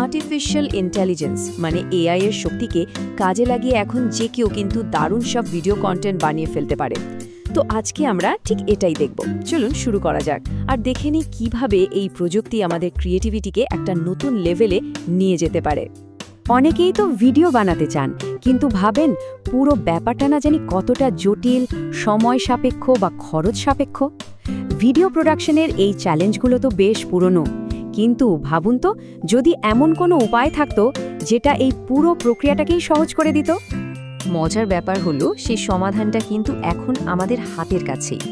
Artificial intelligence মানে AI এর শক্তিকে কাজে লাগিয়ে এখন যে কেউ কিন্তু দারুণ সব ভিডিও কন্টেন্ট বানিয়ে ফেলতে পারে। তো আজকে আমরা ঠিক এটাই দেখব। চলুন শুরু করা যাক। আর দেখে নিই কীভাবে এই প্রযুক্তি আমাদের ক্রিয়েটিভিটিকে একটা নতুন লেভেলে নিয়ে যেতে পারে। অনেকেই তো ভিডিও বানাতে চান, কিন্তু ভাবেন পুরো ব্যাপারটা না জানি কতটা জটিল, সময় সাপেক্ষ বা খরচ সাপেক্ষ? ভিডিও প্রোডাকশনের এই চ্যালেঞ্জগুলো তো বেশ পুরনো। কিন্তু ভাবুন তো, যদি এমন কোনো উপায় থাকতো যেটা এই পুরো প্রক্রিয়াটাকেই সহজ করে দিত? মজার ব্যাপার হলো সেই সমাধানটা কিন্তু এখন আমাদের হাতের কাছেই।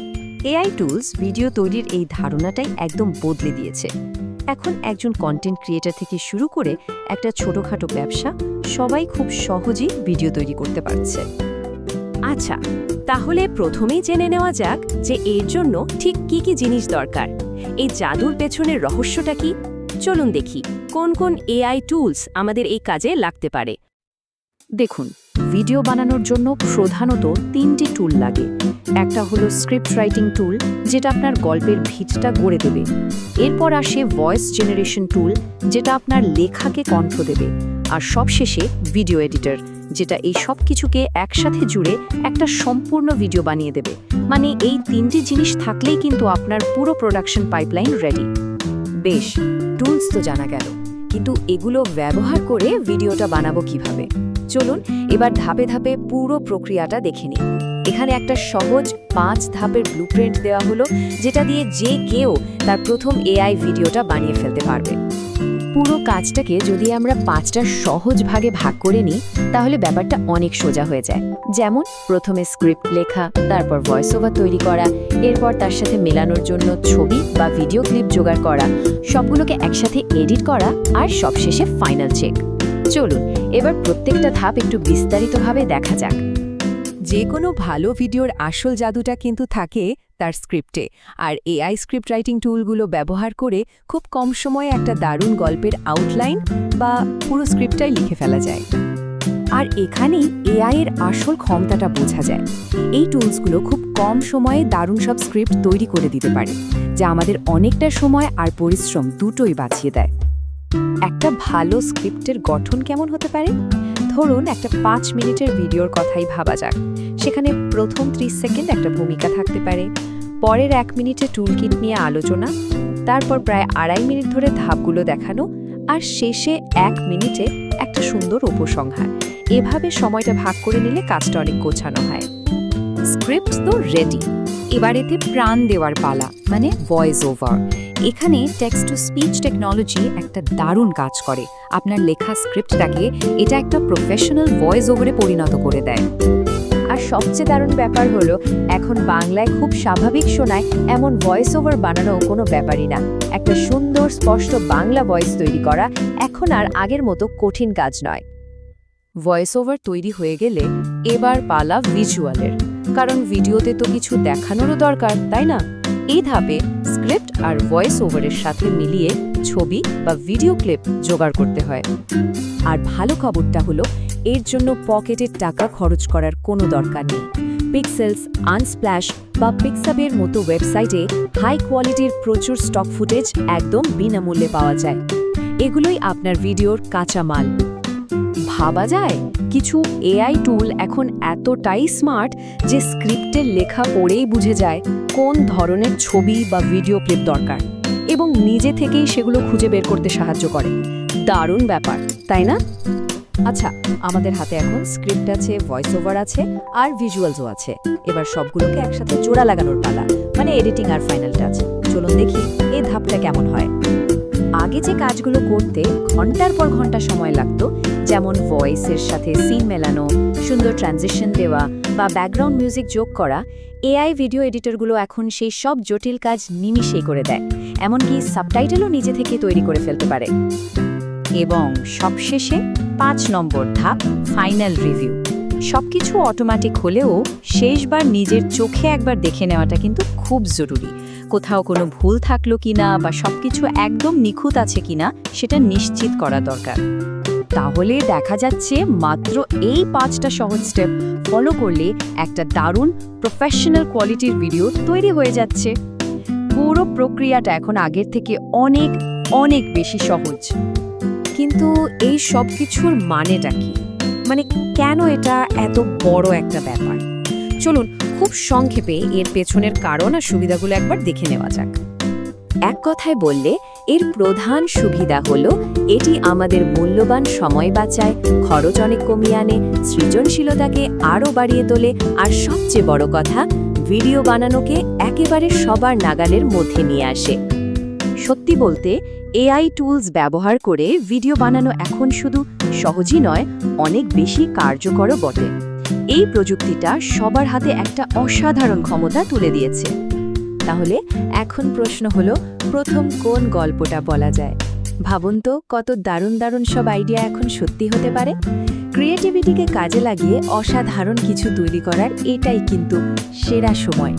এআই টুলস ভিডিও তৈরির এই ধারণাটাই একদম বদলে দিয়েছে। এখন একজন কন্টেন্ট ক্রিয়েটার থেকে শুরু করে একটা ছোটখাটো ব্যবসা সবাই খুব সহজেই ভিডিও তৈরি করতে পারছে। আচ্ছা তাহলে প্রথমেই জেনে নেওয়া যাক যে এর জন্য ঠিক কি কি জিনিস দরকার। এই জাদুর পেছনের রহস্যটা কি? চলুন দেখি, কোন কোন এআই টুলস আমাদের এই কাজে লাগতে পারে। দেখুন, ভিডিও বানানোর জন্য প্রধানত তিনটি টুল লাগে। একটা হলো স্ক্রিপ্ট রাইটিং টুল, যেটা আপনার গল্পের ভিতটা গড়ে দেবে। এরপর আসে ভয়েস জেনারেশন টুল, যেটা আপনার লেখাকে কণ্ঠ দেবে। আর সবশেষে ভিডিও এডিটর। যেটা এই সব কিছুকে একসাথে জুড়ে একটা সম্পূর্ণ ভিডিও বানিয়ে দেবে। মানে এই তিনটি জিনিস থাকলেই কিন্তু আপনার পুরো প্রোডাকশন পাইপলাইন রেডি বেশ টুলস তো জানা গেল। কিন্তু এগুলো ব্যবহার করে ভিডিওটা বানাবো কীভাবে? চলুন, এবার ধাপে ধাপে পুরো প্রক্রিয়াটা দেখে নিই। এখানে একটা সহজ পাঁচ ধাপের ব্লুপ্রিন্ট দেওয়া হলো, যেটা দিয়ে যে কেউ তার প্রথম এআই ভিডিওটা বানিয়ে ফেলতে পারবে। পুরো কাজটাকে যদি আমরা পাঁচটা সহজ ভাগে ভাগ করে নিই, তাহলে ব্যাপারটা অনেক সোজা হয়ে যায়। যেমন, প্রথমে স্ক্রিপ্ট লেখা, তারপর ভয়েস ওভার তৈরি করা, এরপর তার সাথে মেলানোর জন্য ছবি বা ভিডিও ক্লিপ জোগাড় করা, সবগুলোকে একসাথে এডিট করা আর সবশেষে ফাইনাল চেক চলুন, এবার প্রত্যেকটা ধাপ একটু বিস্তারিতভাবে দেখা যাক। যে কোনো ভালো ভিডিওর আসল জাদুটা কিন্তু থাকে তার স্ক্রিপ্টে। আর এআই স্ক্রিপ্ট রাইটিং টুলগুলো ব্যবহার করে খুব কম সময়ে একটা দারুণ গল্পের আউটলাইন বা পুরো স্ক্রিপ্টটাই লিখে ফেলা যায়। আর এখানেই এআই এর আসল ক্ষমতাটা বোঝা যায়। এই টুলসগুলো খুব কম সময়ে দারুণ সব স্ক্রিপ্ট তৈরি করে দিতে পারে, যা আমাদের অনেকটা সময় আর পরিশ্রম দুটোই বাঁচিয়ে দেয়। একটা ভালো স্ক্রিপ্টের গঠন কেমন হতে পারে? ধরুন, একটা পাঁচ মিনিটের ভিডিওর কথাই ভাবা যাক। সেখানে প্রথম ত্রিশ সেকেন্ড একটা ভূমিকা থাকতে পারে পরের এক মিনিটে টুলকিট নিয়ে আলোচনা, তারপর প্রায় আড়াই মিনিট ধরে ধাপগুলো দেখানো আর শেষে এক মিনিটে একটা সুন্দর উপসংহার। এভাবে সময়টা ভাগ করে নিলে কাজটা অনেক গোছানো হয়। স্ক্রিপ্ট তো রেডি এবার এতে প্রাণ দেওয়ার পালা মানে ভয়েস ওভার এখানে টেক্সট টু স্পিচ টেকনোলজি একটা দারুণ কাজ করে। আপনার লেখা স্ক্রিপ্টটাকে এটা একটা প্রফেশনাল ভয়েস ওভারে পরিণত করে দেয়। আর সবচেয়ে দারুণ ব্যাপার হলো, এখন বাংলায় খুব স্বাভাবিক শোনায় এমন ভয়েস ওভার বানানো কোনো ব্যাপারই না। একটা সুন্দর, স্পষ্ট বাংলা ভয়েস তৈরি করা এখন আর আগের মতো কঠিন কাজ নয়। ভয়েস ওভার তৈরি হয়ে গেলে এবার পালা ভিজুয়ালের কারণ ভিডিওতে তো কিছু দেখানোরও দরকার, তাই না? এই ধাপে স্ক্রিপ্ট আর ভয়েস ওভারের সাথে মিলিয়ে ছবি বা ভিডিও ক্লিপ জোগাড় করতে হয়। আর ভালো খবরটা হলো এর জন্য পকেটের টাকা খরচ করার কোনো দরকার নেই। পিক্সেলস আনস্প্ল্যাশ বা পিক্সাবের মতো ওয়েবসাইটে হাই কোয়ালিটির প্রচুর স্টক ফুটেজ একদম বিনামূল্যে পাওয়া যায়। এগুলোই আপনার ভিডিওর কাঁচামাল। ভাবা যায়? কিছু এআই টুল এখন এতটাই স্মার্ট যে স্ক্রিপ্টের লেখা পড়েই বুঝে যায় কোন ধরনের ছবি বা ভিডিও ক্লিপ দরকার এবং নিজে থেকেই সেগুলো খুঁজে বের করতে সাহায্য করে। দারুণ ব্যাপার, তাই না? আচ্ছা আমাদের হাতে এখন স্ক্রিপ্ট আছে ভয়েস ওভার আছে আর ভিজুয়ালসও আছে। এবার সবগুলোকে একসাথে জোড়া লাগানোর পালা মানে এডিটিং আর ফাইনাল টাচ চলুন দেখি এই ধাপটা কেমন হয়। আগে যে কাজগুলো করতে ঘণ্টার পর ঘণ্টা সময় লাগতো, যেমন ভয়েসের সাথে সিন মেলানো, সুন্দর ট্রানজিশন দেওয়া বা ব্যাকগ্রাউন্ড মিউজিক যোগ করা এআই ভিডিও এডিটরগুলো এখন সেই সব জটিল কাজ নিমিষেই করে দেয়। এমনকি সাবটাইটেলও নিজে থেকে তৈরি করে ফেলতে পারে। এবং সবশেষে পাঁচ নম্বর ধাপ ফাইনাল রিভিউ সবকিছু অটোমেটিক হলেও শেষবার নিজের চোখে একবার দেখে নেওয়াটা কিন্তু খুব জরুরি। কোথাও কোনো ভুল থাকল কিনা বা সবকিছু একদম নিখুঁত আছে কিনা, সেটা নিশ্চিত করা দরকার। তাহলে দেখা যাচ্ছে মাত্র এই পাঁচটা সহজ স্টেপ ফলো করলে একটা দারুণ প্রফেশনাল কোয়ালিটির ভিডিও তৈরি হয়ে যাচ্ছে। পুরো প্রক্রিয়াটা এখন আগের থেকে অনেক অনেক বেশি সহজ। কিন্তু এই সব কিছুর মানেটা কি? মানে কেন এটা এত বড় একটা ব্যাপার? চলুন, খুব সংক্ষেপে এর পেছনের কারণ আর সুবিধাগুলো একবার দেখে নেওয়া যাক। এক কথায় বললে, এর প্রধান সুবিধা হল, এটি আমাদের মূল্যবান সময় বাঁচায়, খরচ অনেক কমিয়ে আনে, সৃজনশীলতাকে আরও বাড়িয়ে তোলে, আর সবচেয়ে বড় কথা, ভিডিও বানানোকে একেবারে সবার নাগালের মধ্যে নিয়ে আসে। সত্যি বলতে এআই টুলস ব্যবহার করে ভিডিও বানানো এখন শুধু সহজই নয়, অনেক বেশি কার্যকরও বটে। এই প্রযুক্তিটা সবার হাতে একটা অসাধারণ ক্ষমতা তুলে দিয়েছে। তাহলে এখন প্রশ্ন হলো, প্রথম কোন গল্পটা বলা যায়? ভাবুন তো, কত দারুণ দারুণ সব আইডিয়া এখন সত্যি হতে পারে। ক্রিয়েটিভিটিকে কাজে লাগিয়ে অসাধারণ কিছু তৈরি করার এটাই কিন্তু সেরা সময়।